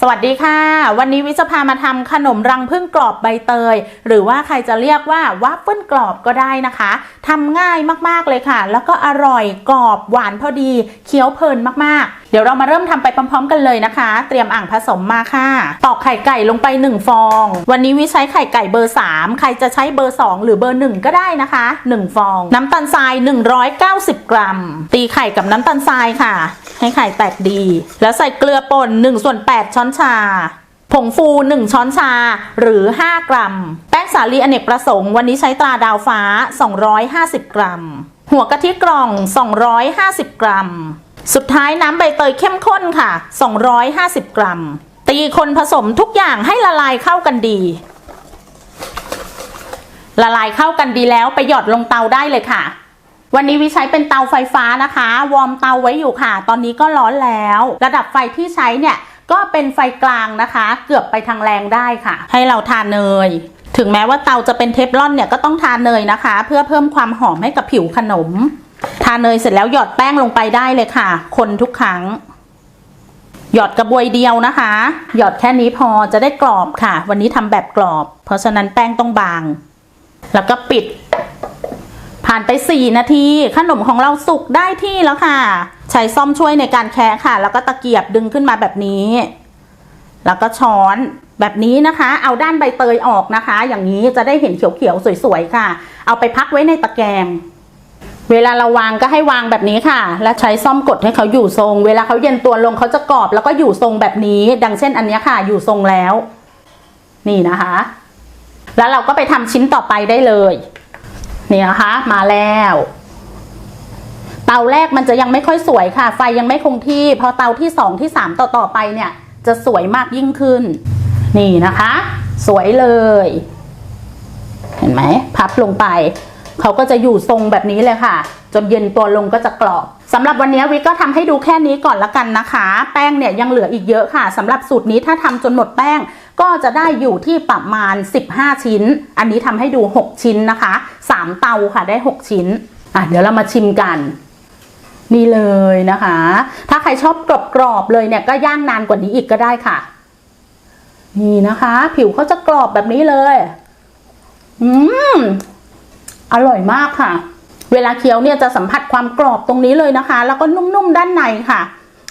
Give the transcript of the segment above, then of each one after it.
สวัสดีค่ะ วันนี้วิจะพามาทำขนมรังพึ่งกรอบใบเตย หรือว่าใครจะเรียกว่าวัฟเฟิลกรอบก็ได้นะคะทำง่ายมากๆเลยค่ะ แล้วก็อร่อยกรอบหวานพอดี เคี้ยวเพลินมากๆเดี๋ยวเรามาเริ่มทำไปพร้อม ๆ กันเลยนะคะ เตรียมอ่างผสมมาค่ะ ตอกไข่ไก่ลงไป 1 ฟอง วันนี้วิใช้ไข่ไก่เบอร์ 3 ใครจะใช้เบอร์ 2 หรือเบอร์ 1 ก็ได้นะคะ 1 ฟอง น้ำตาลทราย 190 กรัม ตีไข่กับน้ำตาลทรายค่ะ ให้ไข่แตกดี แล้วใส่เกลือป่น1ส่วน8ช้อนชาผงฟู 1 ช้อนชาหรือ 5 กรัม แป้งสาลีอเนกประสงค์ วันนี้ใช้ตราดาวฟ้า 250 กรัม หัวกะทิกล่อง 250 กรัม สุดท้ายน้ำใบเตยเข้มข้นค่ะ 250 กรัม ตีคนผสมทุกอย่างให้ละลายเข้ากันดี ละลายเข้ากันดีแล้วไปหยอดลงเตาได้เลยค่ะ วันนี้วิใช้เป็นเตาไฟฟ้านะคะ วอร์มเตาไว้อยู่ค่ะ ตอนนี้ก็ร้อนแล้ว ระดับไฟที่ใช้เนี่ยก็เป็นไฟกลางนะคะ เกือบไปทางแรงได้ค่ะ ให้เราทาเนย ถึงแม้ว่าเตาจะเป็นเทฟลอนเนี่ยก็ต้องทาเนยนะคะ เพื่อเพิ่มความหอมให้กับผิวขนม ทาเนยเสร็จแล้วหยอดแป้งลงไปได้เลยค่ะ คนทุกครั้ง หยอดกระบวยเดียวนะคะ หยอดแค่นี้พอจะได้กรอบค่ะ วันนี้ทำแบบกรอบ เพราะฉะนั้นแป้งต้องบาง แล้วก็ปิด ผ่านไป 4 นาที ขนมของเราสุกได้ที่แล้วค่ะ ใช้ซ่อมช่วยในการแคะค่ะ แล้วก็ตะเกียบดึงขึ้นมาแบบนี้ แล้วก็ช้อนแบบนี้นะคะ เอาด้านใบเตยออกนะคะ อย่างนี้จะได้เห็นเขียวๆสวยๆค่ะ เอาไปพักไว้ในตะแกรง เวลาเราวางก็ให้วางแบบนี้ค่ะ และใช้ซ่อมกดให้เขาอยู่ทรง เวลาเขาเย็นตัวลงเขาจะกรอบแล้วก็อยู่ทรงแบบนี้ ดังเช่นอันนี้ค่ะ อยู่ทรงแล้ว นี่นะคะ แล้วเราก็ไปทำชิ้นต่อไปได้เลย นี่นะคะ มาแล้ว เตาแรกมันจะยังไม่ค่อยสวยค่ะ ไฟยังไม่คงที่ พอเตาที่สองที่สามต่อต่อไปเนี่ย จะสวยมากยิ่งขึ้น นี่นะคะ สวยเลย เห็นไหม พับลงไป เขาก็จะอยู่ทรงแบบนี้เลยค่ะ จนเย็นตัวลงก็จะกรอบสำหรับวันนี้วิก็ทำให้ดูแค่นี้ก่อนละกันนะคะ แป้งเนี่ยยังเหลืออีกเยอะค่ะสำหรับสูตรนี้ถ้าทำจนหมดแป้งก็จะได้อยู่ที่ประมาณ 15 ชิ้น อันนี้ทำให้ดู 6 ชิ้นนะคะ 3 เตาค่ะได้ 6 ชิ้นอะเดี๋ยวเรามาชิมกันนี่เลยนะคะ ถ้าใครชอบกรอบๆเลยเนี่ยก็ย่างนานกว่านี้อีกก็ได้ค่ะ นี่นะคะ ผิวเขาจะกรอบแบบนี้เลย อืม อร่อยมากค่ะ เวลาเคี้ยวเนี่ยจะสัมผัสความกรอบตรงนี้เลยนะคะ แล้วก็นุ่มๆด้านในค่ะ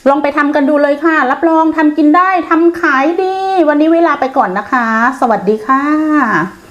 ลองไปทำกันดูเลยค่ะ รับรองทำกินได้ทำขายดี วันนี้เวลาไปก่อนนะคะ สวัสดีค่ะ